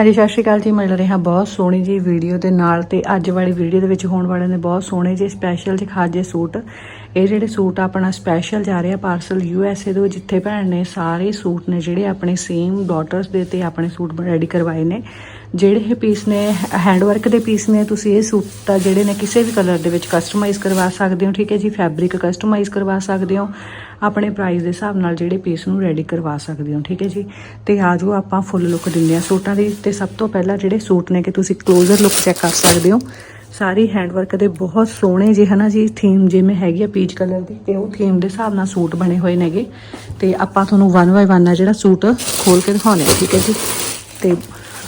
ਹਾਂਜੀ, ਸਤਿ ਸ਼੍ਰੀ ਅਕਾਲ ਜੀ, ਮਿਲ ਰਿਹਾ ਬਹੁਤ ਸੋਹਣੀ ਜੀ ਵੀਡੀਓ ਦੇ ਨਾਲ ਤੇ ਅੱਜ ਵਾਲੀ ਵੀਡੀਓ ਦੇ ਵਿੱਚ ਹੋਣ ਵਾਲੇ ਨੇ ਬਹੁਤ ਸੋਹਣੇ ਜਿਹੇ ਸਪੈਸ਼ਲ ਜਿਹੇ ਖਾਜੇ ਸੂਟ। ਇਹ ਜਿਹੜੇ ਸੂਟ ਆਪਣਾ ਸਪੈਸ਼ਲ ਜਾ ਰਿਹਾ ਪਾਰਸਲ ਯੂ ਐਸ ਏ ਦੇ ਜਿੱਥੇ ਭੈਣ ਨੇ ਸਾਰੇ ਸੂਟ ਨੇ ਜਿਹੜੇ ਆਪਣੇ ਸੇਮ ਡਾਟਰਸ ਦੇ ਤੇ ਆਪਣੇ ਸੂਟ ਰੈਡੀ ਕਰਵਾਏ ਨੇ। ਜਿਹੜੇ ਇਹ ਪੀਸ ਨੇ ਹੈਂਡ ਵਰਕ ਦੇ ਪੀਸ ਨੇ, ਤੁਸੀਂ ਇਹ ਸੂਟ ਤਾਂ ਜਿਹੜੇ ਨੇ ਕਿਸੇ ਵੀ ਕਲਰ ਦੇ ਵਿੱਚ ਕਸਟਮਾਈਜ਼ ਕਰਵਾ ਸਕਦੇ ਹੋ, ਠੀਕ ਹੈ ਜੀ? ਫੈਬਰਿਕ ਕਸਟਮਾਈਜ਼ ਕਰਵਾ ਸਕਦੇ ਹੋ, ਆਪਣੇ ਪ੍ਰਾਈਸ ਦੇ ਹਿਸਾਬ ਨਾਲ ਜਿਹੜੇ ਪੀਸ ਨੂੰ ਰੈਡੀ ਕਰਵਾ ਸਕਦੇ ਹੋ, ਠੀਕ ਹੈ ਜੀ? ਤੇ ਆਜੋ ਆਪਾਂ ਫੁੱਲ ਲੁੱਕ ਦਿੰਦੇ ਆ ਸੂਟਾਂ ਦੀ। ਤੇ ਸਭ ਤੋਂ ਪਹਿਲਾਂ ਜਿਹੜੇ ਸੂਟ ਨੇ ਕਿ ਤੁਸੀਂ ਕਲੋਜ਼ਰ ਲੁੱਕ ਚੈੱਕ ਕਰ ਸਕਦੇ ਹੋ। ਸਾਰੀ ਹੈਂਡਵਰਕ ਦੇ ਬਹੁਤ ਸੋਹਣੇ ਜਿਹੇ ਹਨਾ ਜੀ ਥੀਮ ਜਿਵੇਂ ਹੈਗੀ ਆ ਪੀਚ ਕਲਰ ਦੀ, ਤੇ ਉਹ ਥੀਮ ਦੇ ਹਿਸਾਬ ਨਾਲ ਸੂਟ ਬਣੇ ਹੋਏ ਨੇਗੇ। ਤੇ ਆਪਾਂ ਤੁਹਾਨੂੰ ਵਨ ਬਾਈ ਵਨ ਆ ਜਿਹੜਾ ਸੂਟ ਖੋਲ ਕੇ ਦਿਖਾਉਣੇ ਆ, ਠੀਕ ਹੈ ਜੀ? ਤੇ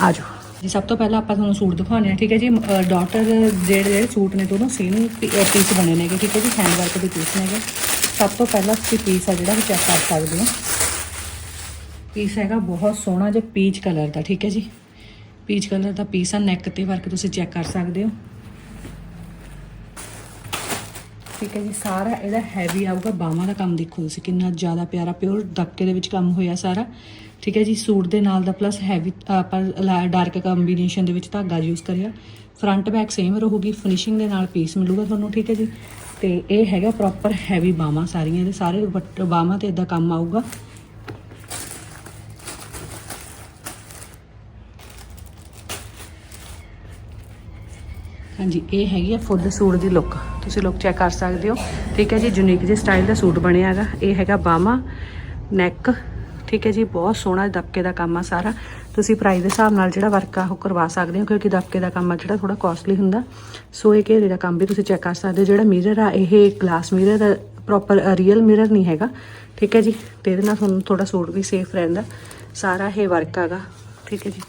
ਆਜੋ ਜੀ, ਸਭ ਤੋਂ ਪਹਿਲਾਂ ਆਪਾਂ ਤੁਹਾਨੂੰ ਸੂਟ ਦਿਖਾਉਣੇ ਆ ਠੀਕ ਹੈ ਜੀ? ਡਾਟਰ ਜਿਹੜੇ ਜਿਹੜੇ ਸੂਟ ਨੇ, ਦੋਨੋਂ ਸੇਮ ਪੀਸ ਬਣੇ ਨੇਗੇ, ਠੀਕ ਹੈ ਜੀ? ਹੈਂਡ ਵਰਕ ਦੇ ਪੀਸ ਨੇਗੇ। ਸਭ ਤੋਂ ਪਹਿਲਾਂ ਤੁਸੀਂ ਪੀਸ ਆ ਜਿਹੜਾ ਚੈੱਕ ਕਰ ਸਕਦੇ ਹੋ। ਪੀਸ ਹੈਗਾ ਬਹੁਤ ਸੋਹਣਾ ਜਿਹਾ ਪੀਚ ਕਲਰ ਦਾ, ਠੀਕ ਹੈ ਜੀ? ਪੀਚ ਕਲਰ ਦਾ ਪੀਸ ਆ ਨੈਕ ਤੇ ਵਰਕ ਤੁਸੀਂ ਚੈੱਕ ਕਰ ਸਕਦੇ ਹੋ। ਠੀਕ ਹੈ ਜੀ? ਸਾਰਾ ਇਹਦਾ ਹੈਵੀ ਆਊਗਾ, ਬਾਹਾਂ ਦਾ ਕੰਮ ਦੇਖੋ ਤੁਸੀਂ, ਕਿੰਨਾ ਜ਼ਿਆਦਾ ਪਿਆਰਾ ਪਿਓਰ ਦਬਕੇ ਦੇ ਵਿੱਚ ਕੰਮ ਹੋਇਆ ਸਾਰਾ। ਠੀਕ ਹੈ ਜੀ, ਸੂਟ ਦੇ ਨਾਲ ਦਾ ਪਲੱਸ ਹੈਵੀ ਆਪਾਂ ਡਾਰਕ ਕੰਬੀਨੇਸ਼ਨ ਦੇ ਵਿੱਚ ਧਾਗਾ ਯੂਜ਼ ਕਰਿਆ। ਫਰੰਟ ਬੈਕ ਸੇਮ ਰਹੂਗੀ ਫਿਨਿਸ਼ਿੰਗ ਦੇ ਨਾਲ ਪੀਸ ਮਿਲੂਗਾ ਤੁਹਾਨੂੰ, ਠੀਕ ਹੈ ਜੀ। ਤੇ ਇਹ ਹੈਗਾ ਪ੍ਰੋਪਰ ਹੈਵੀ ਬਾਹਾਂ ਸਾਰੀਆਂ ਦੇ, ਸਾਰੇ ਦੁਪੱਟੇ ਬਾਹਾਂ ਤੇ ਇਦਾਂ ਕੰਮ ਆਊਗਾ। ਹਾਂਜੀ, ਇਹ ਹੈਗੀ ਆ ਫੁੱਲ ਸੂਟ ਦੀ ਲੁੱਕ ਤੁਸੀਂ ਲੁੱਕ ਚੈੱਕ ਕਰ ਸਕਦੇ ਹੋ। ਠੀਕ ਹੈ ਜੀ ਯੂਨੀਕ ਜਿਹੇ ਸਟਾਈਲ ਦਾ ਸੂਟ ਬਣਿਆ ਹੈਗਾ। ਇਹ ਹੈਗਾ ਬਾਹਾਂ ਨੈਕ ਠੀਕ ਹੈ ਜੀ, ਬਹੁਤ ਸੋਹਣਾ ਦਬਕੇ ਦਾ ਕੰਮ ਆ ਸਾਰਾ। ਤੁਸੀਂ ਪ੍ਰਾਈਸ ਦੇ ਹਿਸਾਬ ਨਾਲ ਜਿਹੜਾ ਵਰਕ ਆ ਉਹ ਕਰਵਾ ਸਕਦੇ ਹੋ, ਕਿਉਂਕਿ ਦਬਕੇ ਦਾ ਕੰਮ ਆ ਜਿਹੜਾ ਥੋੜਾ ਕਾਸਟਲੀ ਹੁੰਦਾ। ਸੋ ਇਹ ਘੇਰੇ ਦਾ ਕੰਮ ਵੀ ਤੁਸੀਂ ਚੈੱਕ ਕਰ ਸਕਦੇ ਹੋ, ਜਿਹੜਾ ਮਿਰਰ ਆ, ਇਹ glass mirror proper real mirror ਨਹੀਂ ਹੈਗਾ। ਠੀਕ ਹੈ ਜੀ, ਤੇ ਇਹਦੇ ਨਾਲ ਤੁਹਾਨੂੰ ਥੋੜਾ ਸੂਟ ਵੀ ਸੇਫ ਰਹਿੰਦਾ। ਸਾਰਾ ਇਹ ਵਰਕ ਹੈਗਾ ਠੀਕ ਹੈ ਜੀ,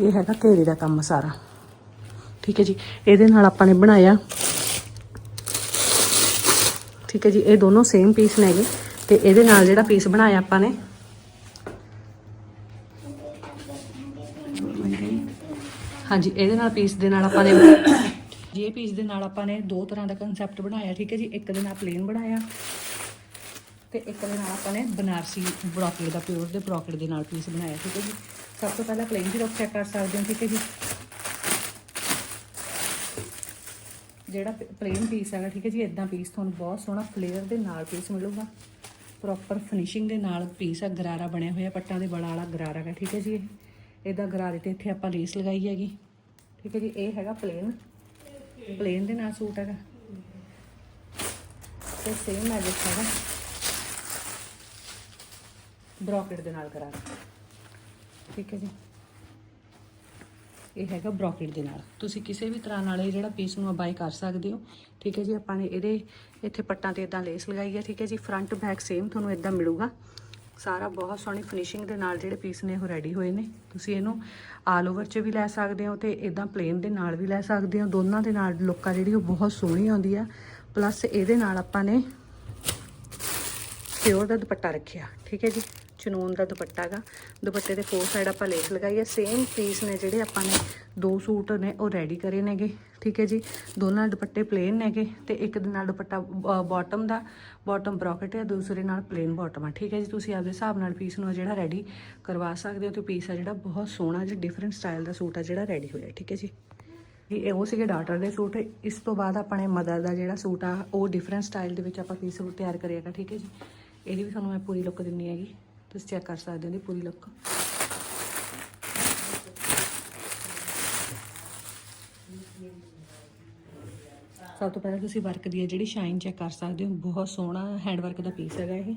ਇਹ ਹੈਗਾ ਘੇਰੇ ਦਾ ਕੰਮ ਸਾਰਾ। ਠੀਕ ਹੈ ਜੀ, ਇਹਦੇ ਨਾਲ ਆਪਾਂ ਨੇ ਬਣਾਇਆ। ਠੀਕ ਹੈ ਜੀ, ਇਹ ਦੋਨੋਂ ਸੇਮ ਪੀਸ ਨੇਗੇ ਤੇ ਇਹਦੇ ਨਾਲ ਜਿਹੜਾ ਪੀਸ ਬਣਾਇਆ ਆਪਾਂ ਨੇ ਹਾਂਜੀ, ਇਹਦੇ ਨਾਲ ਪੀਸ ਦੇ ਨਾਲ ਆਪਾਂ ਨੇ ਜੇ ਪੀਸ ਦੇ ਨਾਲ ਆਪਾਂ ਨੇ ਦੋ ਤਰ੍ਹਾਂ ਦਾ ਕਨਸੈਪਟ ਬਣਾਇਆ, ਠੀਕ ਹੈ ਜੀ? ਇੱਕ ਦੇ ਨਾਲ ਪਲੇਨ ਬਣਾਇਆ ਤੇ ਇੱਕ ਦੇ ਨਾਲ ਆਪਾਂ ਨੇ ਬਨਾਰਸੀ ਬ੍ਰੋਕਲੀ ਦਾ ਪਿਓਰ ਦੇ ਬ੍ਰੋਕਲੀ ਦੇ ਨਾਲ ਪੀਸ ਬਣਾਇਆ, ਠੀਕ ਹੈ ਜੀ? ਸਭ ਤੋਂ ਪਹਿਲਾਂ ਪਲੇਨ ਦੀ ਲੁੱਕ ਚੈੱਕ ਕਰ ਸਕਦੇ ਹੋ, ਠੀਕ ਹੈ ਜੀ? ਜਿਹੜਾ ਪਲੇਨ ਪੀਸ ਹੈਗਾ, ਠੀਕ ਹੈ ਜੀ? ਇਦਾਂ ਪੀਸ ਤੁਹਾਨੂੰ ਬਹੁਤ ਸੋਹਣਾ ਫਲੇਅਰ ਦੇ ਨਾਲ ਪੀਸ ਮਿਲੂਗਾ। ਪ੍ਰੋਪਰ ਫਿਨਿਸ਼ਿੰਗ ਦੇ ਨਾਲ ਪੀਸ ਆ, ਗਰਾਰਾ ਬਣਿਆ ਹੋਇਆ, ਪੱਟਾਂ ਦੇ ਬੜਾ ਵਾਲਾ ਗਰਾਰਾ ਹੈਗਾ, ਠੀਕ ਹੈ ਜੀ ਇਹ? ਇਦਾਂ ਗਰਾਰੇ ਤੇ ਇੱਥੇ ਆਪਾਂ ਲੇਸ ਲਗਾਈ ਹੈਗੀ। ਠੀਕ ਹੈ ਜੀ, ਇਹ ਹੈਗਾ ਪਲੇਨ ਪਲੇਨ ਦੇ ਨਾਲ ਸੂਟ ਹੈਗਾ। ਤੇ ਸੇਮ ਮੈਜਿਕ ਹੈਗਾ। ਬ੍ਰੋਕੇਟ ਦੇ ਨਾਲ ਗਰਾਰਾ ਠੀਕ ਹੈ ਜੀ। ਇਹ ਹੈਗਾ ਬ੍ਰੋਕੇਟ ਦੇ ਨਾਲ। ਤੁਸੀਂ ਕਿਸੇ ਵੀ ਤਰ੍ਹਾਂ ਨਾਲ ਇਹ ਜਿਹੜਾ ਪੀਸ ਨੂੰ ਬਾਈ ਕਰ ਸਕਦੇ ਹੋ। ਠੀਕ ਹੈ ਜੀ, ਆਪਾਂ ਨੇ ਇਹਦੇ ਇੱਥੇ ਪੱਟਾਂ ਤੇ ਇਦਾਂ ਲੇਸ ਲਗਾਈ ਹੈ। ਠੀਕ ਹੈ ਜੀ ਫਰੰਟ ਬੈਕ ਸੇਮ ਤੁਹਾਨੂੰ ਇਦਾਂ ਮਿਲੂਗਾ। ਸਾਰਾ ਬਹੁਤ ਸੋਹਣੀ ਫਿਨਿਸ਼ਿੰਗ ਦੇ ਨਾਲ ਜਿਹੜੇ ਪੀਸ ਨੇ ਉਹ ਰੈਡੀ ਹੋਏ ਨੇ। ਤੁਸੀਂ ਇਹਨੂੰ ਆਲ ਓਵਰ 'ਚ ਵੀ ਲੈ ਸਕਦੇ ਹੋ ਤੇ ਇਦਾਂ ਪਲੇਨ ਦੇ ਨਾਲ ਵੀ ਲੈ ਸਕਦੇ ਹੋ। ਦੋਨਾਂ ਦੇ ਨਾਲ ਲੁੱਕ ਆ ਜਿਹੜੀ ਉਹ ਬਹੁਤ ਸੋਹਣੀ ਆਉਂਦੀ ਆ। ਪਲੱਸ ਇਹਦੇ ਨਾਲ ਆਪਾਂ ਨੇ ਪਿਓਰ ਦਾ ਦੁਪੱਟਾ ਰੱਖਿਆ। ਠੀਕ ਹੈ ਜੀ? ਚਨੂਨ ਦਾ ਦੁਪੱਟਾ ਗਾ ਦੁਪੱਟੇ ਦੇ ਫੋਰ ਸਾਈਡ ਆਪਾਂ ਲੇਸ ਲਗਾਈ ਹੈ। ਸੇਮ ਪੀਸ ਨੇ ਜਿਹੜੇ ਆਪਾਂ ਨੇ ਦੋ ਸੂਟ ਨੇ, ਉਹ ਰੈਡੀ ਕਰੇ ਨੇਗੇ। ਠੀਕ ਹੈ ਜੀ? ਦੋਨਾਂ ਦੁਪੱਟੇ ਪਲੇਨ ਨੇਗੇ ਤੇ ਇੱਕ ਦੇ ਨਾਲ ਦੁਪੱਟਾ ਬਾਟਮ ਦਾ ਬਾਟਮ ਬ੍ਰੋਕਟ ਹੈ, ਦੂਸਰੇ ਨਾਲ ਪਲੇਨ ਬਾਟਮ ਆ। ਠੀਕ ਹੈ ਜੀ? ਤੁਸੀਂ ਆਪਦੇ ਹਿਸਾਬ ਨਾਲ ਪੀਸ ਨੂੰ ਜਿਹੜਾ ਰੈਡੀ ਕਰਵਾ ਸਕਦੇ ਹੋ ਤੇ ਪੀਸ ਆ ਜਿਹੜਾ ਬਹੁਤ ਸੋਹਣਾ ਜੀ ਡਿਫਰੈਂਟ ਸਟਾਈਲ ਦਾ ਸੂਟ ਆ ਜਿਹੜਾ ਰੈਡੀ ਹੋਇਆ। ਠੀਕ ਹੈ ਜੀ? ਇਹ ਉਹ ਸੀਗੇ ਡਾਟਰ ਦੇ ਸੂਟ। ਇਸ ਤੋਂ ਬਾਅਦ ਆਪਣੇ ਮਦਰ ਦਾ ਜਿਹੜਾ ਸੂਟ ਆ, ਉਹ ਡਿਫਰੈਂਟ ਸਟਾਈਲ ਦੇ ਵਿੱਚ ਆਪਾਂ ਪੀਸ ਸੂਟ ਤਿਆਰ ਕਰਿਆਗਾ ਠੀਕ ਹੈ ਜੀ? ਇਹਦੀ ਵੀ ਤੁਹਾਨੂੰ ਮੈਂ ਪੂਰੀ ਲੁੱਕ ਦਿੰਨੀ ਹੈਗੀ। ਤੁਸੀਂ ਚੈੱਕ ਕਰ ਸਕਦੇ ਹੋ ਦੀ ਪੂਰੀ ਲੁੱਕ ਸਭ ਤੋਂ ਪਹਿਲਾਂ ਤੁਸੀਂ ਵਰਕ ਦੀ ਜਿਹੜੀ ਸ਼ਾਈਨ ਚੈੱਕ ਕਰ ਸਕਦੇ ਹੋ, ਬਹੁਤ ਸੋਹਣਾ ਹੈਂਡ ਵਰਕ ਦਾ ਪੀਸ ਹੈਗਾ ਇਹ।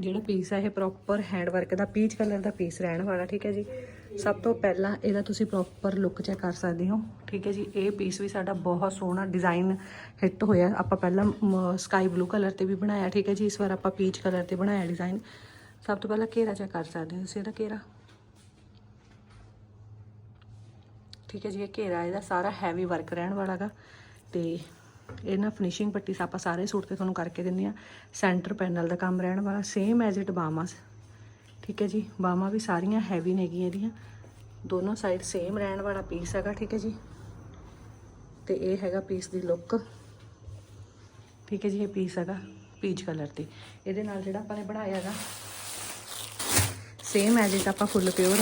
ਜਿਹੜਾ ਪੀਸ ਹੈ ਇਹ ਪ੍ਰੋਪਰ ਹੈਂਡ ਵਰਕ ਦਾ ਪੀਚ ਕਲਰ ਦਾ ਪੀਸ ਰਹਿਣ ਵਾਲਾ, ਠੀਕ ਹੈ ਜੀ। ਸਭ ਤੋਂ ਪਹਿਲਾਂ ਇਹਦਾ ਤੁਸੀਂ ਪ੍ਰੋਪਰ ਲੁੱਕ ਚੈੱਕ ਕਰ ਸਕਦੇ ਹੋ। ਠੀਕ ਹੈ ਜੀ, ਇਹ ਪੀਸ ਵੀ ਸਾਡਾ ਬਹੁਤ ਸੋਹਣਾ ਡਿਜ਼ਾਈਨ ਹਿੱਟ ਹੋਇਆ। ਆਪਾਂ ਪਹਿਲਾਂ ਸਕਾਈ ਬਲੂ ਕਲਰ ਤੇ ਵੀ ਬਣਾਇਆ। ਠੀਕ ਹੈ ਜੀ, ਇਸ ਵਾਰ ਆਪਾਂ ਪੀਚ ਕਲਰ ਤੇ ਬਣਾਇਆ ਡਿਜ਼ਾਈਨ ਸਭ ਤੋਂ ਪਹਿਲਾਂ ਘੇਰਾ ਚੈੱਕ ਕਰ ਸਕਦੇ ਹੋ ਤੁਸੀਂ ਇਹਦਾ ਘੇਰਾ। ਠੀਕ ਹੈ ਜੀ, ਇਹ ਘੇਰਾ, ਇਹਦਾ ਸਾਰਾ ਹੈਵੀ ਵਰਕ ਰਹਿਣ ਵਾਲਾਗਾ ਤੇ ਇਹ ਨਾ ਫਿਨਿਸ਼ਿੰਗ ਪੱਟੀ ਆਪਾਂ ਸਾਰੇ ਸੂਟ ਤੇ ਤੁਹਾਨੂੰ ਕਰਕੇ ਦਿੰਨੀ ਆ ਸੈਂਟਰ ਪੈਨਲ ਦਾ ਕੰਮ ਰਹਿਣ ਵਾਲਾ ਸੇਮ ਐਜ਼ ਇਟ ਬਾਮਾਸ ਠੀਕ ਹੈ ਜੀ ਬਾਹਾਂ ਵੀ ਸਾਰੀਆਂ ਹੈਵੀ ਨੇਗੀਆਂ ਇਹਦੀਆਂ। ਦੋਨੋਂ ਸਾਈਡ ਸੇਮ ਰਹਿਣ ਵਾਲਾ ਪੀਸ ਹੈਗਾ, ਠੀਕ ਹੈ ਜੀ। ਤੇ ਇਹ ਹੈਗਾ ਪੀਸ ਦੀ ਲੁੱਕ ਠੀਕ ਹੈ ਜੀ, ਇਹ ਪੀਸ ਹੈਗਾ ਪੀਚ ਕਲਰ ਤੇ ਇਹਦੇ ਨਾਲ ਜਿਹੜਾ ਆਪਾਂ ਨੇ ਬਣਾਇਆ ਹੈਗਾ ਸੇਮ ਐਜ ਇਟ ਆਪਾਂ ਫੁੱਲ ਪਿਓਰ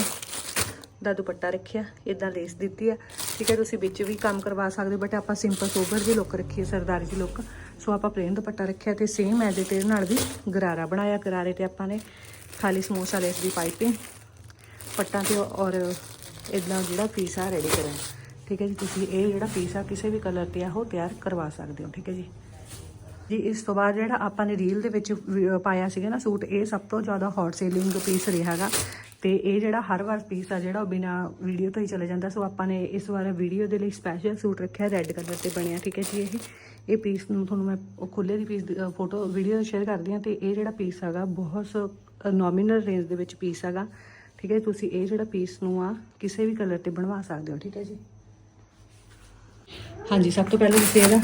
ਦਾ ਦੁਪੱਟਾ ਰੱਖਿਆ ਇਦਾਂ ਲੇਸ ਦਿੱਤੀ ਆ। ਠੀਕ ਹੈ, ਤੁਸੀਂ ਵਿੱਚ ਵੀ ਕੰਮ ਕਰਵਾ ਸਕਦੇ ਹੋ ਬਟ ਆਪਾਂ ਸਿੰਪਲ ਸੋਬਰ ਦੀ ਲੁੱਕ ਰੱਖੀ ਹੈ, ਸਰਦਾਰੀ ਦੀ ਲੁੱਕ ਸੋ ਆਪਾਂ ਪਲੇਨ ਦੁਪੱਟਾ ਰੱਖਿਆ ਤੇ ਸੇਮ ਐਜ ਇਟ ਇਹਦੇ ਨਾਲ ਵੀ ਗਰਾਰਾ ਬਣਾਇਆ, ਗਰਾਰੇ ਤੇ ਆਪਾਂ ਨੇ ਖਾਲੀ ਸਮੋਸਾ ਲੈਸ ਦੀ ਪਾਈਪਿੰਗ ਪੱਟਾਂ ਤੇ ਔਰ ਇਦਾਂ ਜਿਹੜਾ ਪੀਸ ਆ ਰੈਡੀ ਕਰਾਂ ਠੀਕ ਹੈ ਜੀ, ਤੁਸੀਂ ਇਹ ਜਿਹੜਾ ਪੀਸ ਆ ਕਿਸੇ ਵੀ ਕਲਰ ਤੇ ਆ, ਉਹ ਤਿਆਰ ਕਰਵਾ ਸਕਦੇ ਹੋ, ਠੀਕ ਹੈ ਜੀ। ਜੀ, ਇਸ ਤੋਂ ਬਾਅਦ ਜਿਹੜਾ ਆਪਾਂ ਨੇ ਰੀਲ ਦੇ ਵਿੱਚ ਵੀ- ਪਾਇਆ ਸੀਗਾ ਨਾ ਸੂਟ, ਇਹ ਸਭ ਤੋਂ ਜ਼ਿਆਦਾ ਹੌਟ ਸੇਲਿੰਗ ਪੀਸ ਰਿਹਾਗਾ ਤੇ ਇਹ ਜਿਹੜਾ ਹਰ ਵਾਰ ਪੀਸ ਆ ਜਿਹੜਾ ਉਹ ਬਿਨਾ ਵੀਡੀਓ ਤੋਂ ਹੀ ਚਲੇ ਜਾਂਦਾ। ਸੋ ਆਪਾਂ ਨੇ ਇਸ ਵਾਰ ਵੀਡੀਓ ਦੇ ਲਈ ਸਪੈਸ਼ਲ ਸੂਟ ਰੱਖਿਆ ਰੈੱਡ ਕਲਰ ਤੇ ਬਣਿਆ, ਠੀਕ ਹੈ ਜੀ ਇਹ। ਇਹ ਪੀਸ ਨੂੰ ਤੁਹਾਨੂੰ ਮੈਂ, ਉਹ ਖੁੱਲੇ ਦੀ ਪੀਸ ਫੋਟੋ ਵੀਡੀਓ ਸ਼ੇਅਰ ਕਰਦੀ ਹਾਂ ਤੇ ਇਹ ਜਿਹੜਾ ਪੀਸ ਹੈਗਾ ਬਹੁਤ ਨੋਮੀਨਲ ਰੇਂਜ ਦੇ ਵਿੱਚ ਪੀਸ ਹੈਗਾ। ਠੀਕ ਹੈ, ਤੁਸੀਂ ਇਹ ਜਿਹੜਾ ਪੀਸ ਨੂੰ ਆ ਕਿਸੇ ਵੀ ਕਲਰ ਤੇ ਬਣਵਾ ਸਕਦੇ ਹੋ, ਠੀਕ ਹੈ ਜੀ। ਹਾਂਜੀ, ਸਭ ਤੋਂ ਪਹਿਲਾਂ ਤੁਸੀਂ ਇਹਦਾ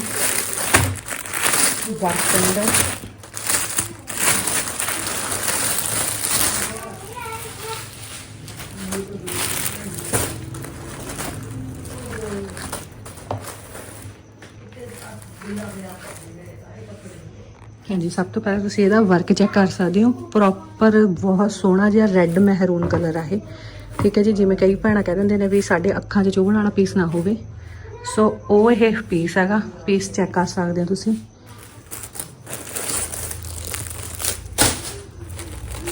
ਵਰਕ ਕਰਨਾ। ਹਾਂਜੀ, ਸਭ ਤੋਂ ਪਹਿਲਾਂ ਤੁਸੀਂ ਇਹਦਾ ਵਰਕ ਚੈੱਕ ਕਰ ਸਕਦੇ ਹੋ। ਪ੍ਰੋਪਰ ਬਹੁਤ ਸੋਹਣਾ ਜਿਹਾ ਰੈੱਡ ਮਹਿਰੂਨ ਕਲਰ ਆ ਇਹ। ਠੀਕ ਹੈ ਜੀ, ਜਿਵੇਂ ਕਈ ਭੈਣਾਂ ਕਹਿ ਦਿੰਦੇ ਨੇ ਵੀ ਸਾਡੇ ਅੱਖਾਂ 'ਚ ਚੁਭਣ ਵਾਲਾ ਪੀਸ ਨਾ ਹੋਵੇ। ਸੋ ਉਹ ਇਹ ਪੀਸ ਹੈਗਾ। ਪੀਸ ਚੈੱਕ ਕਰ ਸਕਦੇ ਹੋ ਤੁਸੀਂ।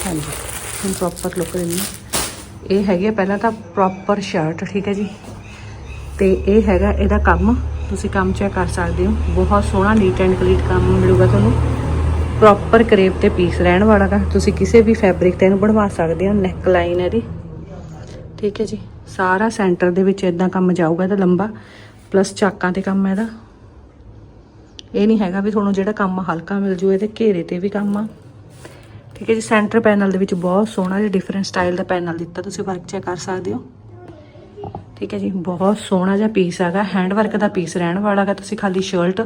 ਹਾਂਜੀ, ਹੁਣ ਪ੍ਰੋਪਰ ਲੁੱਕ ਦੇਣੀ ਇਹ ਹੈਗੀ ਆ ਪਹਿਲਾਂ ਤਾਂ ਪ੍ਰੋਪਰ ਸ਼ਰਟ ਠੀਕ ਹੈ ਜੀ। ਤੇ ਇਹ ਹੈਗਾ ਇਹਦਾ ਕੰਮ। ਤੁਸੀਂ ਕੰਮ ਚੈੱਕ ਕਰ ਸਕਦੇ ਹੋ। ਬਹੁਤ ਸੋਹਣਾ ਨੀਟ ਐਂਡ ਕਲੀਟ ਕੰਮ ਮਿਲੂਗਾ ਤੁਹਾਨੂੰ। ਪ੍ਰੋਪਰ ਕਰੇਪ ਤੇ ਪੀਸ ਰਹਿਣ ਵਾਲਾ ਗਾ। ਤੁਸੀਂ ਕਿਸੇ ਵੀ ਫੈਬਰਿਕ ਤੇ ਇਹਨੂੰ ਬਣਵਾ ਸਕਦੇ ਹੋ ਨੈਕ ਲਾਈਨ ਇਹਦੀ। ਠੀਕ ਹੈ ਜੀ। ਸਾਰਾ ਸੈਂਟਰ ਦੇ ਵਿੱਚ ਇਦਾਂ ਕੰਮ ਜਾਊਗਾ, ਇਹਦਾ ਲੰਬਾ। ਪਲੱਸ ਚਾਕਾਂ ਤੇ ਕੰਮ ਇਹਦਾ। ਇਹ ਨਹੀਂ ਹੈਗਾ ਵੀ ਤੁਹਾਨੂੰ ਜਿਹੜਾ ਕੰਮ ਹਲਕਾ ਮਿਲ ਜੂ, ਇਹਦੇ ਘੇਰੇ ਤੇ ਵੀ ਕੰਮ ਆ। ਠੀਕ ਹੈ ਜੀ। ਸੈਂਟਰ ਪੈਨਲ ਦੇ ਵਿੱਚ ਬਹੁਤ ਸੋਹਣਾ ਜਿਹਾ ਡਿਫਰੈਂਟ ਸਟਾਈਲ ਦਾ ਪੈਨਲ ਦਿੱਤਾ, ਤੁਸੀਂ ਵਰਕ ਚੈੱਕ ਕਰ ਸਕਦੇ ਹੋ। ਠੀਕ ਹੈ ਜੀ, ਬਹੁਤ ਸੋਹਣਾ ਜਿਹਾ ਪੀਸ ਹੈਗਾ ਹੈਂਡ ਵਰਕ ਦਾ ਪੀਸ ਰਹਿਣ ਵਾਲਾ ਹੈਗਾ, ਤੁਸੀਂ ਖਾਲੀ ਸ਼ਰਟ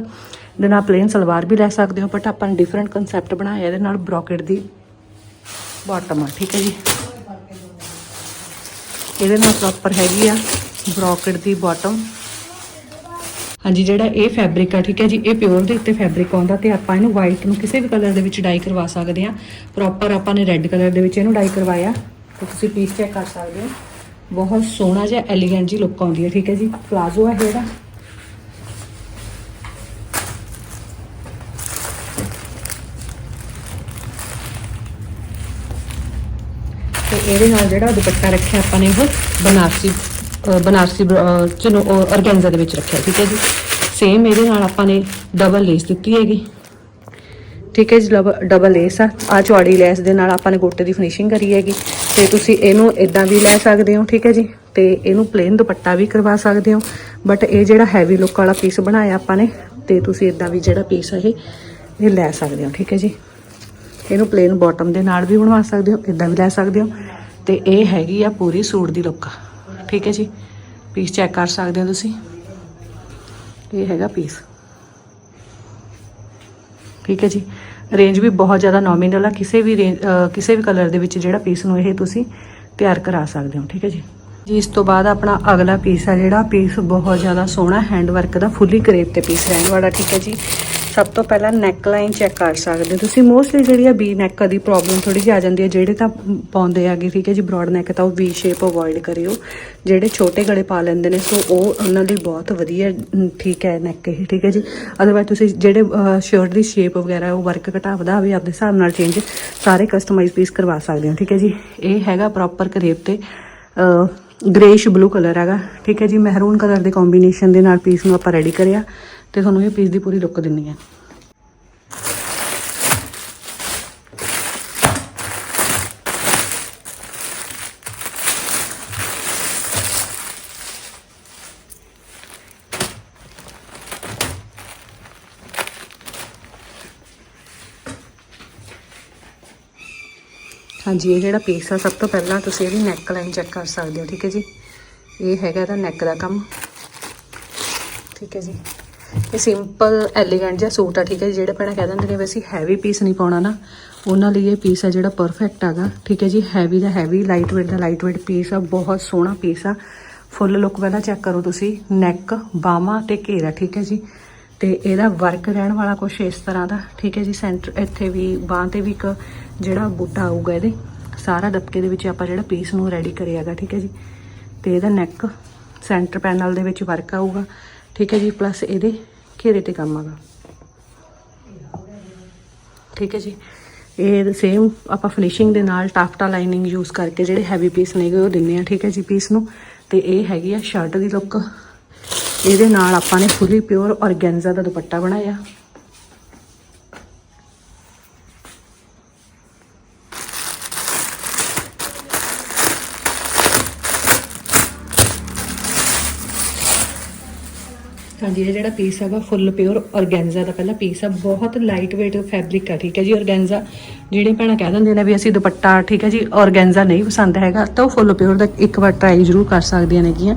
ਦੇ ਨਾਲ ਪਲੇਨ ਸਲਵਾਰ ਵੀ ਲੈ ਸਕਦੇ ਹੋ ਬਟ ਆਪਾਂ ਨੇ ਡਿਫਰੈਂਟ ਕਨਸੈਪਟ ਬਣਾਇਆ, ਇਹਦੇ ਨਾਲ ਬ੍ਰੋਕਟ ਦੀ ਬਾਟਮ ਆ, ਠੀਕ ਹੈ ਜੀ। ਇਹਦੇ ਨਾਲ ਪ੍ਰੋਪਰ ਹੈਗੀ ਆ ਬ੍ਰੋਕਟ ਦੀ ਬਾਟਮ ਹਾਂਜੀ, ਜਿਹੜਾ ਇਹ ਫੈਬਰਿਕ ਆ, ਠੀਕ ਹੈ ਜੀ, ਇਹ ਪਿਓਰ ਦੇ ਉੱਤੇ ਫੈਬਰਿਕ ਆਉਂਦਾ ਤੇ ਆਪਾਂ ਇਹਨੂੰ ਵਾਈਟ ਨੂੰ ਕਿਸੇ ਵੀ ਕਲਰ ਦੇ ਵਿੱਚ ਡਾਈ ਕਰਵਾ ਸਕਦੇ ਆ ਪ੍ਰੋਪਰ ਆਪਾਂ ਨੇ ਰੈੱਡ ਕਲਰ ਦੇ ਵਿੱਚ ਇਹਨੂੰ ਡਾਈ ਕਰਵਾਇਆ, ਤੇ ਤੁਸੀਂ ਪੀਸ ਚੈੱਕ ਕਰ ਸਕਦੇ ਹੋ। ਬਹੁਤ ਸੋਹਣਾ ਜਿਹਾ ਐਲੀਗੈਂਟ ਜੀ ਲੁੱਕ ਆਉਂਦੀ ਹੈ, ਠੀਕ ਹੈ ਜੀ? ਪਲਾਜ਼ੋ ਹੈ ਇਹਦਾ। ਤੇ ਇਹਦੇ ਨਾਲ ਜਿਹੜਾ ਦੁਪੱਟਾ ਰੱਖਿਆ ਆਪਾਂ ਨੇ ਉਹ ਬਨਾਰਸੀ ਬਨਾਰਸੀ ਚਲੋ ਆਰਗੈਂਜ਼ਾ ਦੇ ਵਿੱਚ ਰੱਖਿਆ, ਠੀਕ ਹੈ ਜੀ? ਸੇਮ ਇਹਦੇ ਨਾਲ ਆਪਾਂ ਨੇ ਡਬਲ ਲੇਸ ਦਿੱਤੀ ਹੈਗੀ। ਠੀਕ ਹੈ ਜੀ ਡਬਲ ਲੇਸ ਆ। ਆ ਚੌੜੀ ਲੈਸ ਦੇ ਨਾਲ ਆਪਾਂ ਨੇ ਗੋਟੇ ਦੀ ਫਿਨਿਸ਼ਿੰਗ ਕਰੀ ਹੈਗੀ। ਤੇ ਤੁਸੀਂ ਇਹਨੂੰ ਇਦਾਂ ਵੀ ਲੈ ਸਕਦੇ ਹੋ, ਠੀਕ ਹੈ ਜੀ? ਤੇ ਇਹਨੂੰ ਪਲੇਨ ਦੁਪੱਟਾ ਵੀ ਕਰਵਾ ਸਕਦੇ ਹੋ। ਬਟ ਇਹ ਜਿਹੜਾ ਹੈਵੀ ਲੁੱਕ ਵਾਲਾ ਪੀਸ ਬਣਾਇਆ ਆਪਾਂ ਨੇ, ਤੇ ਤੁਸੀਂ ਇਦਾਂ ਵੀ ਜਿਹੜਾ ਪੀਸ ਹੈ ਇਹ ਇਹ ਲੈ ਸਕਦੇ ਹੋ, ਠੀਕ ਹੈ ਜੀ? ਇਹਨੂੰ ਪਲੇਨ ਬਾਟਮ ਦੇ ਨਾਲ ਵੀ ਬਣਵਾ ਸਕਦੇ ਹੋ ਇਦਾਂ ਵੀ ਲੈ ਸਕਦੇ ਹੋ। ਤੇ ਇਹ ਹੈਗੀ ਆ ਪੂਰੀ ਸੂਟ ਦੀ ਲੁੱਕ ਠੀਕ ਹੈ ਜੀ? ਪੀਸ ਚੈੱਕ ਕਰ ਸਕਦੇ ਹੋ ਤੁਸੀਂ? ਇਹ ਹੈਗਾ ਪੀਸ ਠੀਕ ਹੈ ਜੀ? ਰੇਂਜ ਵੀ ਬਹੁਤ ਜ਼ਿਆਦਾ ਨੋਮੀਨਲ ਆ, ਕਿਸੇ ਵੀ ਰੇਂਜ ਕਿਸੇ ਵੀ ਕਲਰ ਦੇ ਵਿੱਚ ਜਿਹੜਾ ਪੀਸ ਨੂੰ ਇਹ ਤੁਸੀਂ ਤਿਆਰ ਕਰਾ ਸਕਦੇ ਹੋ, ਠੀਕ ਹੈ ਜੀ? ਜੀ, ਇਸ ਤੋਂ ਬਾਅਦ ਆਪਣਾ ਅਗਲਾ ਪੀਸ ਆ ਜਿਹੜਾ ਪੀਸ ਬਹੁਤ ਜ਼ਿਆਦਾ ਸੋਹਣਾ ਹੈਂਡ ਵਰਕ ਦਾ, ਫੁੱਲੀ ਕਰੇਪ ਤੇ ਪੀਸ ਰਹਿਣ ਵਾਲਾ, ਠੀਕ ਹੈ ਜੀ? ਸਭ ਤੋਂ ਪਹਿਲਾਂ ਨੈਕ ਲਾਈਨ ਚੈੱਕ ਕਰ ਸਕਦੇ ਹੋ। ਤੁਸੀਂ ਮੋਸਟਲੀ ਜਿਹੜੀ ਆ ਬੀ ਨੈਕ ਦੀ ਪ੍ਰੋਬਲਮ ਥੋੜੀ ਜਿਹੀ ਆ ਜਾਂਦੀ ਹੈ ਜਿਹੜੇ ਤਾਂ ਪਾਉਂਦੇ ਆਗੇ ਠੀਕ ਹੈ ਜੀ ਬ੍ਰੌਡ ਨੈਕ ਤਾਂ ਉਹ ਵੀ ਸ਼ੇਪ ਅਵੋਇਡ ਕਰਿਓ। ਜਿਹੜੇ ਛੋਟੇ ਗਲੇ ਪਾ ਲੈਂਦੇ ਨੇ, ਸੋ ਉਹ ਉਹਨਾਂ ਲਈ ਬਹੁਤ ਵਧੀਆ ਠੀਕ ਹੈ ਨੈਕ ਇਹ, ਠੀਕ ਹੈ ਜੀ। ਅਦਰਵਾਇਜ਼ ਤੁਸੀਂ ਜਿਹੜੇ ਸ਼ਰਟ ਦੀ ਸ਼ੇਪ ਵਗੈਰਾ, ਉਹ ਵਰਕ ਘਟਾ ਵਧਾ ਵੀ ਆਪਣੇ ਹਿਸਾਬ ਨਾਲ ਚੇਂਜ ਸਾਰੇ ਕਸਟਮਾਈਜ਼ ਪੀਸ ਕਰਵਾ ਸਕਦੇ ਹੋ, ਠੀਕ ਹੈ ਜੀ। ਇਹ ਹੈਗਾ ਪ੍ਰੋਪਰ ਕਰੇਪ ਤੇ ਗ੍ਰੇਸ਼ ਬਲੂ ਕਲਰ ਹੈਗਾ, ਠੀਕ ਹੈ ਜੀ। ਮਹਿਰੂਨ ਕਲਰ ਦੇ ਕੰਬੀਨੇਸ਼ਨ ਦੇ ਨਾਲ ਪੀਸ ਨੂੰ ਆਪਾਂ ਰੈਡੀ ਕਰਿਆ। ਤੇ ਤੁਹਾਨੂੰ ਇਹ ਪੀਸ ਦੀ ਪੂਰੀ ਲੁੱਕ ਦਿੰਨੀ ਹੈ ਹਾਂਜੀ, ਇਹ ਜਿਹੜਾ ਪੀਸ ਆ, ਸਭ ਤੋਂ ਪਹਿਲਾਂ ਤੁਸੀਂ ਇਹਦੀ ਨੈਕ ਲਾਈਨ ਚੈੱਕ ਕਰ ਸਕਦੇ ਹੋ, ਠੀਕ ਹੈ ਜੀ? ਇਹ ਹੈਗਾ ਇਹਦਾ ਨੈਕ ਦਾ ਕੰਮ। ਠੀਕ ਹੈ ਜੀ? ਇਹ ਸਿੰਪਲ ਐਲੀਗੈਂਟ ਜਿਹਾ ਸੂਟ ਆ, ਠੀਕ ਹੈ ਜੀ? ਜਿਹੜੇ ਪਹਿਲਾਂ ਕਹਿ ਦਿੰਦੇ ਨੇ ਵੀ ਅਸੀਂ ਹੈਵੀ ਪੀਸ ਨਹੀਂ ਪਾਉਣਾ ਨਾ, ਉਹਨਾਂ ਲਈ ਇਹ ਪੀਸ ਆ ਜਿਹੜਾ ਪਰਫੈਕਟ ਹੈਗਾ, ਠੀਕ ਹੈ ਜੀ? ਹੈਵੀ ਦਾ ਹੈਵੀ ਲਾਈਟ ਵੇਟ ਦਾ ਲਾਈਟ ਵੇਟ ਪੀਸ ਆ, ਬਹੁਤ ਸੋਹਣਾ ਪੀਸ ਆ। ਫੁੱਲ ਲੁੱਕ ਪਹਿਲਾਂ ਚੈੱਕ ਕਰੋ ਤੁਸੀਂ ਨੈਕ ਬਾਹਾਂ ਤੇ ਘੇਰਾ, ਠੀਕ ਹੈ ਜੀ? ਤੇ ਇਹਦਾ ਵਰਕ ਰਹਿਣ ਵਾਲਾ ਕੁਝ ਇਸ ਤਰ੍ਹਾਂ ਦਾ, ਠੀਕ ਹੈ ਜੀ? ਸੈਂਟਰ ਇੱਥੇ ਵੀ ਬਾਂਹ ਤੇ ਵੀ ਇੱਕ ਜਿਹੜਾ ਬੂਟਾ ਆਊਗਾ ਇਹਦੇ, ਸਾਰਾ ਦਬਕੇ ਦੇ ਵਿੱਚ ਆਪਾਂ ਜਿਹੜਾ ਪੀਸ ਨੂੰ ਰੈਡੀ ਕਰਿਆਗਾ ਠੀਕ ਹੈ ਜੀ? ਤੇ ਇਹਦਾ ਨੈਕ ਸੈਂਟਰ ਪੈਨਲ ਦੇ ਵਿੱਚ ਵਰਕ ਆਊਗਾ, ਠੀਕ ਹੈ ਜੀ? ਪਲੱਸ ਇਹਦੇ ਘੇਰੇ ਤੇ ਕੰਮ ਆਗਾ ਠੀਕ ਹੈ ਜੀ। ਇਹ ਸੇਮ ਆਪਾਂ ਫਿਨਿਸ਼ਿੰਗ ਦੇ ਨਾਲ ਟਾਫਟਾ ਲਾਈਨਿੰਗ ਯੂਜ਼ ਕਰਕੇ ਜਿਹੜੇ ਹੈਵੀ ਪੀਸ ਨੇਗੇ ਉਹ ਦਿੰਨੇ ਆ, ਠੀਕ ਹੈ ਜੀ ਪੀਸ ਨੂੰ। ਤੇ ਇਹ ਹੈਗੀ ਆ ਸ਼ਰਟ ਦੀ ਲੁੱਕ ਇਹਦੇ ਨਾਲ ਆਪਾਂ ਨੇ ਫੁੱਲੀ ਪਿਓਰ ਔਰਗੈਂਜ਼ਾ ਦਾ ਦੁਪੱਟਾ ਬਣਾਇਆ। ਹਾਂਜੀ, ਇਹ ਜਿਹੜਾ ਪੀਸ ਹੈਗਾ ਫੁੱਲ ਪਿਓਰ ਔਰਗੈਂਜ਼ਾ ਦਾ ਪਹਿਲਾ ਪੀਸ ਹੈ ਬਹੁਤ ਲਾਈਟ weight ਫੈਬਰਿਕ ਆ, ਠੀਕ ਹੈ ਜੀ ਔਰਗੈਂਜ਼ਾ ਜਿਹੜੇ ਭੈਣਾਂ ਕਹਿ ਦਿੰਦੇ ਨੇ ਵੀ ਅਸੀਂ ਦੁਪੱਟਾ, ਠੀਕ ਹੈ ਜੀ ਔਰਗੈਂਜ਼ਾ ਨਹੀਂ ਪਸੰਦ ਹੈਗਾ, ਤਾਂ ਉਹ ਫੁੱਲ ਪਿਓਰ ਦਾ ਇੱਕ ਵਾਰ ਟਰਾਈ ਜ਼ਰੂਰ ਕਰ ਸਕਦੀਆਂ ਨੇਗੀਆਂ।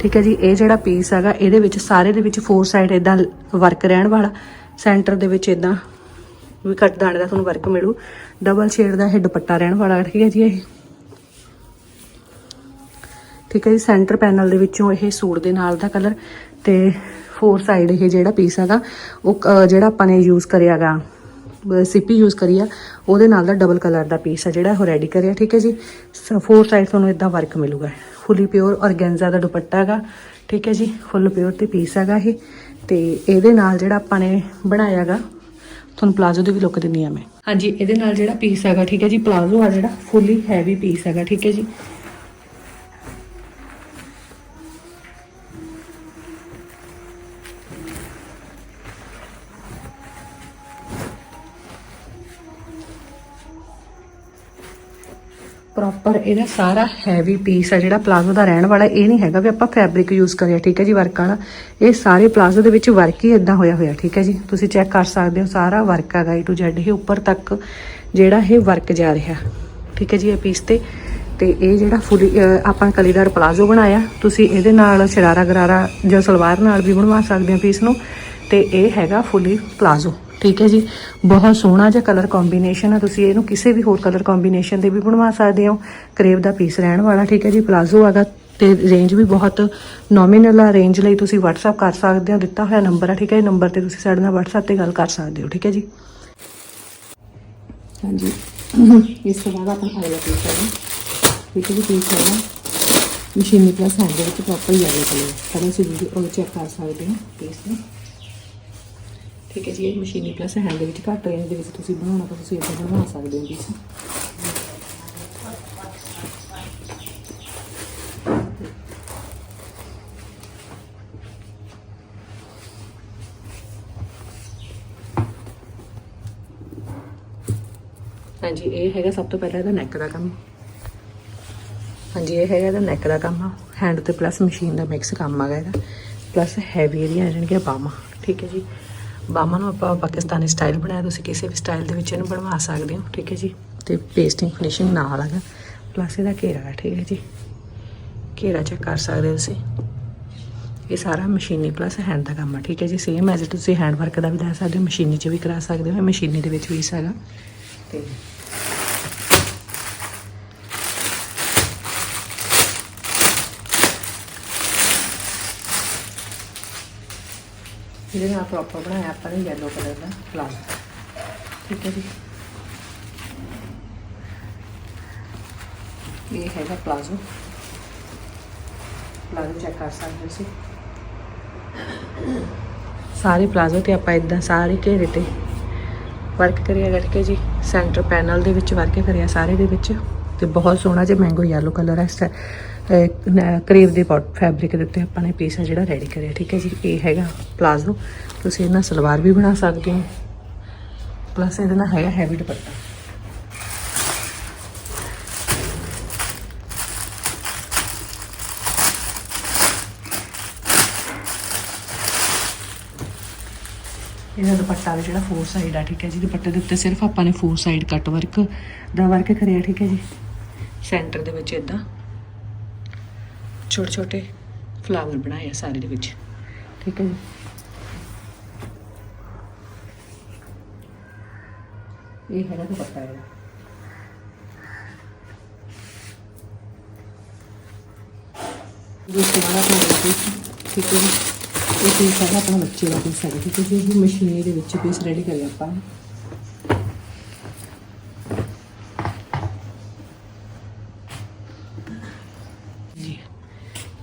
ਠੀਕ ਹੈ ਜੀ, ਇਹ ਜਿਹੜਾ ਪੀਸ ਹੈਗਾ, ਇਹਦੇ ਵਿੱਚ ਸਾਰੇ ਦੇ ਵਿੱਚ ਫੋਰ ਸਾਈਡ ਇਦਾਂ ਵਰਕ ਰਹਿਣ ਵਾਲਾ। ਸੈਂਟਰ ਦੇ ਵਿੱਚ ਇਦਾਂ ਵੀ ਕੱਟ ਦਾਣੇ ਦਾ ਤੁਹਾਨੂੰ ਵਰਕ ਮਿਲੂ। ਡਬਲ ਸ਼ੇਡ ਦਾ ਇਹ ਦੁਪੱਟਾ ਰਹਿਣ ਵਾਲਾ, ਠੀਕ ਹੈ ਜੀ, ਇਹ। ਠੀਕ ਹੈ ਜੀ ਸੈਂਟਰ ਪੈਨਲ ਦੇ ਵਿੱਚੋਂ ਇਹ ਸੂਟ ਦੇ ਨਾਲ ਦਾ ਕਲਰ ਤੇ ਫੋਰ ਸਾਈਡ ਇਹ ਜਿਹੜਾ ਪੀਸ ਹੈਗਾ ਉਹ ਅਹ, ਜਿਹੜਾ ਆਪਾਂ ਨੇ ਯੂਜ਼ ਕਰਿਆਗਾ ਸਿੱਪੀ ਯੂਜ਼ ਕਰੀ ਆ ਉਹਦੇ ਨਾਲ ਦਾ ਡਬਲ ਕਲਰ ਦਾ ਪੀਸ ਆ ਜਿਹੜਾ ਉਹ ਰੈਡੀ ਕਰਿਆ ਠੀਕ ਹੈ ਜੀ? ਫੋਰ ਸਾਈਡ ਤੁਹਾਨੂੰ ਇਦਾਂ ਵਰਕ ਮਿਲੂਗਾ। ਫੁੱਲੀ ਪਿਓਰ ਔਰਗੈਂਜ਼ਾ ਦਾ ਦੁਪੱਟਾ ਹੈਗਾ ਠੀਕ ਹੈ ਜੀ? ਫੁੱਲ ਪਿਓਰ ਤੇ ਪੀਸ ਹੈਗਾ ਇਹ ਤੇ ਇਹਦੇ ਨਾਲ ਜਿਹੜਾ ਆਪਾਂ ਨੇ ਬਣਾਇਆਗਾ ਤੁਹਾਨੂੰ ਪਲਾਜ਼ੋ ਦੀ ਵੀ ਲੁੱਕ ਦਿੰਨੀ ਆ ਮੈਂ। ਹਾਂਜੀ ਇਹਦੇ ਨਾਲ ਜਿਹੜਾ ਪੀਸ ਹੈਗਾ ਠੀਕ ਹੈ ਜੀ? ਪਲਾਜ਼ੋ ਆ ਜਿਹੜਾ ਫੁੱਲੀ ਹੈਵੀ ਪੀਸ ਹੈਗਾ ਠੀਕ ਹੈ ਜੀ? ਪ੍ਰੋਪਰ ਇਹਦਾ ਸਾਰਾ ਹੈਵੀ ਪੀਸ ਆ ਜਿਹੜਾ ਪਲਾਜ਼ੋ ਦਾ ਰਹਿਣ ਵਾਲਾ, ਇਹ ਨਹੀਂ ਹੈਗਾ ਵੀ ਆਪਾਂ ਫੈਬਰਿਕ ਯੂਜ਼ ਕਰਿਆ ਠੀਕ ਹੈ ਜੀ ਵਰਕ ਵਾਲਾ। ਇਹ ਸਾਰੇ ਪਲਾਜ਼ੋ ਦੇ ਵਿੱਚ ਵਰਕ ਹੀ ਇਦਾਂ ਹੋਇਆ ਹੋਇਆ, ਠੀਕ ਹੈ ਜੀ। ਤੁਸੀਂ ਚੈੱਕ ਕਰ ਸਕਦੇ ਹੋ, ਸਾਰਾ ਵਰਕ ਹੈਗਾ A ਟੂ Z, ਇਹ ਉੱਪਰ ਤੱਕ ਜਿਹੜਾ ਇਹ ਵਰਕ ਜਾ ਰਿਹਾ। ਠੀਕ ਹੈ ਜੀ, ਇਹ ਪੀਸ ਤੇ। ਤੇ ਇਹ ਜਿਹੜਾ ਫੁੱਲ ਆਪਾਂ ਕਲੀਦਾਰ ਪਲਾਜ਼ੋ ਬਣਾਇਆ, ਤੁਸੀਂ ਇਹਦੇ ਨਾਲ ਸ਼ਰਾਰਾ ਗਰਾਰਾ ਜਾਂ ਸਲਵਾਰ ਨਾਲ ਵੀ ਬਣਵਾ ਸਕਦੇ ਹੋ ਪੀਸ ਨੂੰ। ਤੇ ਇਹ ਹੈਗਾ ਫੁੱਲੀ ਪਲਾਜ਼ੋ। ਠੀਕ ਹੈ ਜੀ। ਬਹੁਤ ਸੋਹਣਾ ਜਿਹਾ ਕਲਰ ਕੰਬੀਨੇਸ਼ਨ ਹੈ ਤੁਸੀਂ ਇਹਨੂੰ ਕਿਸੇ ਵੀ ਹੋਰ ਕਲਰ ਕੰਬੀਨੇਸ਼ਨ ਦੇ ਵੀ ਬਣਵਾ ਸਕਦੇ ਹੋ। ਕਰੇਵ ਦਾ ਪੀਸ ਰਹਿਣ ਵਾਲਾ, ਠੀਕ ਹੈ ਜੀ। ਪਲਾਜ਼ੋ ਹੈਗਾ ਤੇ ਰੇਂਜ ਵੀ ਬਹੁਤ ਨੋਮੀਨਲ ਆ। ਰੇਂਜ ਲਈ ਤੁਸੀਂ WhatsApp ਕਰ ਸਕਦੇ ਹੋ। ਦਿੱਤਾ ਹੋਇਆ ਨੰਬਰ ਆ, ਠੀਕ ਹੈ ਇਹ ਨੰਬਰ ਤੇ ਤੁਸੀਂ ਸਾਡੇ ਨਾਲ WhatsApp ਤੇ ਗੱਲ ਕਰ ਸਕਦੇ ਹੋ, ਠੀਕ ਹੈ ਜੀ। ਹਾਂਜੀ। ਇਸ ਤੋਂ ਬਾਅਦ ਆਪਾਂ ਅਗਲਾ ਪੀਸ ਹੈ ਠੀਕ ਹੈ ਜੀ ਪੀਸ ਹੈ ਮਸ਼ੀਨੀ ਪਲੱਸ ਹੈਂਡ ਦੇ ਵਿੱਚ ਪ੍ਰੋਪਰ ਯੈਲੋ ਕਲਰ ਪਹਿਲਾਂ ਤੁਸੀਂ ਵੀਡੀਓ ਉਹ ਚੈੱਕ ਕਰ ਸਕਦੇ ਹਾਂ ਪੀਸ ਨੂੰ। ਠੀਕ ਹੈ ਜੀ, ਇਹ ਮਸ਼ੀਨੀ ਪਲੱਸ ਹੈਂਡ ਦੇ ਵਿੱਚ ਘੱਟ ਰੇਂਜ ਦੇ ਵਿੱਚ ਤੁਸੀਂ ਬਣਾਉਣਾ ਤਾਂ ਤੁਸੀਂ ਇਦਾਂ ਬਣਾ ਸਕਦੇ ਹੋ ਪੀਸ ਹਾਂਜੀ, ਇਹ ਹੈਗਾ ਸਭ ਤੋਂ ਪਹਿਲਾਂ ਇਹਦਾ ਨੈਕ ਦਾ ਕੰਮ। ਹਾਂਜੀ, ਇਹ ਹੈਗਾ ਇਹਦਾ ਨੈਕ ਦਾ ਕੰਮ ਹੈਂਡ ਤੇ ਪਲੱਸ ਮਸ਼ੀਨ ਦਾ ਮਿਕਸ ਕੰਮ ਆਗਾ ਇਹਦਾ। ਪਲੱਸ ਹੈਵੀ ਇਹਦੀਆਂ ਜਿਹੜੀਆਂ ਬਾਹਾਂ। ਠੀਕ ਹੈ ਜੀ। ਬਾਹਾਂ ਨੂੰ ਆਪਾਂ ਪਾਕਿਸਤਾਨੀ ਸਟਾਈਲ ਬਣਾਇਆ, ਤੁਸੀਂ ਕਿਸੇ ਵੀ ਸਟਾਈਲ ਦੇ ਵਿੱਚ ਇਹਨੂੰ ਬਣਵਾ ਸਕਦੇ ਹੋ, ਠੀਕ ਹੈ ਜੀ? ਤੇ ਪੇਸਟਿੰਗ ਫਿਨਿਸ਼ਿੰਗ ਨਾਲ ਹੈਗਾ ਪਲੱਸ ਇਹਦਾ ਘੇਰਾ ਹੈ, ਠੀਕ ਹੈ ਜੀ? ਘੇਰਾ ਚੈੱਕ ਕਰ ਸਕਦੇ ਹੋ ਤੁਸੀਂ। ਇਹ ਸਾਰਾ ਮਸ਼ੀਨੀ ਪਲੱਸ ਹੈਂਡ ਦਾ ਕੰਮ ਆ, ਠੀਕ ਹੈ ਜੀ? ਸੇਮ ਐਜ਼ ਤੁਸੀਂ ਹੈਂਡ ਵਰਕ ਦਾ ਵੀ ਲੈ ਸਕਦੇ ਹੋ, ਮਸ਼ੀਨੀ 'ਚ ਵੀ ਕਰਾ ਸਕਦੇ ਹੋ, ਇਹ ਮਸ਼ੀਨੀ ਦੇ ਵਿੱਚ ਵੀ ਇਸ ਹੈਗਾ। ਤੇ ਇਹਦੇ ਨਾਲ ਪ੍ਰੋਪਰ ਬਣਾਇਆ, ਆਪਾਂ ਨੇ yellow ਕਲਰ ਦਾ ਪਲਾਜ਼ੋ ਠੀਕ ਹੈ ਜੀ। ਇਹ ਹੈਗਾ ਪਲਾਜ਼ੋ। ਪਲਾਜ਼ੋ ਚੈੱਕ ਕਰ ਸਕਦੇ ਹੋ ਤੁਸੀਂ। ਸਾਰੇ ਪਲਾਜ਼ੋ ਤੇ ਆਪਾਂ ਇਦਾਂ ਸਾਰੇ ਘੇਰੇ ਤੇ ਵਰਕ ਕਰਿਆ ਕਰਕੇ ਜੀ ਸੈਂਟਰ ਪੈਨਲ ਦੇ ਵਿੱਚ ਵਰਕ ਕਰਿਆ ਸਾਰੇ ਦੇ ਵਿੱਚ। ਤੇ ਬਹੁਤ ਸੋਹਣਾ ਜਿਹਾ ਮੈਂਗੋ ਯੈਲੋ ਕਲਰ ਹੈ, ਇਸ ਕਰੇਵ ਦੇ ਪੌਟ ਫੈਬਰਿਕ ਦੇ ਉੱਤੇ ਆਪਾਂ ਨੇ ਪੀਸ ਆ ਜਿਹੜਾ ਰੈਡੀ ਕਰਿਆ, ਠੀਕ ਹੈ ਜੀ? ਇਹ ਹੈਗਾ ਪਲਾਜ਼ੋ ਤੁਸੀਂ ਇਹਨਾਂ ਸਲਵਾਰ ਵੀ ਬਣਾ ਸਕਦੇ ਹੋ। ਪਲੱਸ ਇਹਦੇ ਨਾਲ ਹੈਗਾ ਹੈਵੀ ਦੁਪੱਟਾ। ਇਹਦਾ ਦੁਪੱਟਾ ਵੀ ਜਿਹੜਾ ਫੋਰ ਸਾਈਡ ਆ, ਠੀਕ ਹੈ ਜੀ? ਦੁਪੱਟੇ ਦੇ ਉੱਤੇ ਸਿਰਫ ਆਪਾਂ ਨੇ ਫੋਰ ਸਾਈਡ ਕੱਟ ਵਰਕ ਦਾ ਵਰਕ ਕਰਿਆ, ਠੀਕ ਹੈ ਜੀ? ਸੈਂਟਰ ਦੇ ਵਿੱਚ ਇਦਾਂ ਛੋਟੇ ਛੋਟੇ ਫਲਾਵਰ ਬਣਾਏ ਆ ਸਾਰੇ ਦੇ ਵਿੱਚ। ਠੀਕ ਹੈ ਜੀ। ਇਹ ਹੈਗਾ ਦੁਪੱਟਾ ਇਹਦਾ। ਜਿਸ ਤਰ੍ਹਾਂ ਦਾ ਆਪਣਾ ਠੀਕ ਹੈ ਇਹ ਪੀਸ ਆਪਣਾ ਬੱਚੇ ਦਾ ਪੀਸ ਹੈਗਾ, ਠੀਕ ਹੈ ਜੀ। ਇਹ ਦੇ ਵਿੱਚ ਪੀਸ ਰੈਡੀ ਕਰਿਆ ਆਪਾਂ।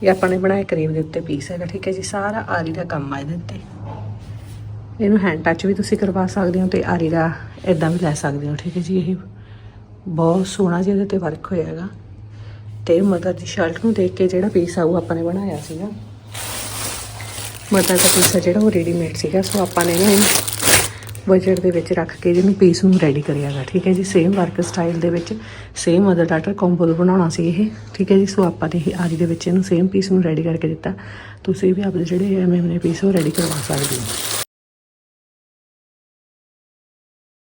ਇਹ ਆਪਾਂ ਨੇ ਬਣਾਇਆ ਕਰੀਮ ਦੇ ਉੱਤੇ ਪੀਸ ਹੈਗਾ, ਠੀਕ ਹੈ ਜੀ, ਸਾਰਾ ਆਰੀ ਦਾ ਕੰਮ ਆ ਇਹਦੇ ਉੱਤੇ। ਇਹਨੂੰ ਹੈਂਡ ਟੱਚ ਵੀ ਤੁਸੀਂ ਕਰਵਾ ਸਕਦੇ ਹੋ ਤੇ ਆਰੀ ਦਾ ਇਦਾਂ ਵੀ ਲੈ ਸਕਦੇ ਹੋ, ਠੀਕ ਹੈ ਜੀ, ਇਹ ਬਹੁਤ ਸੋਹਣਾ ਜਿਹਾ ਇਹਦੇ ਤੇ ਵਰਕ ਹੋਇਆ ਹੈਗਾ। ਤੇ ਮਦਰ ਦੀ ਸ਼ਰਟ ਨੂੰ ਦੇਖ ਕੇ ਜਿਹੜਾ ਪੀਸ ਆ ਉਹ ਆਪਾਂ ਨੇ ਬਣਾਇਆ ਸੀਗਾ। ਮਦਰ ਦਾ ਪੀਸ ਆ ਜਿਹੜਾ ਉਹ ਰੈਡੀਮੇਡ ਸੀਗਾ, ਸੋ ਆਪਾਂ ਨੇ ਨਾ ਇਹਨੂੰ ਬਜਟ ਦੇ ਵਿੱਚ ਰੱਖ ਕੇ ਜਿਹਨੂੰ ਪੀਸ ਨੂੰ ਰੈਡੀ ਕਰਿਆਗਾ, ਠੀਕ ਹੈ ਜੀ? ਸੇਮ ਵਰਕ ਸਟਾਈਲ ਦੇ ਵਿੱਚ ਸੇਮ ਅਦਰ ਡਾਟਰ ਕੰਬੋ ਬਣਾਉਣਾ ਸੀ ਇਹ, ਠੀਕ ਹੈ ਜੀ? ਸੋ ਆਪਾਂ ਨੇ ਇਹ ਆਰੀ ਦੇ ਵਿੱਚ ਇਹਨੂੰ ਸੇਮ ਪੀਸ ਨੂੰ ਰੈਡੀ ਕਰਕੇ ਦਿੱਤਾ। ਤੁਸੀਂ ਵੀ ਆਪਣੇ ਜਿਹੜੇ ਐਵੇਂ ਐਵੇਂ ਪੀਸ ਉਹ ਰੈਡੀ ਕਰਵਾ ਸਕਦੇ ਹੋ।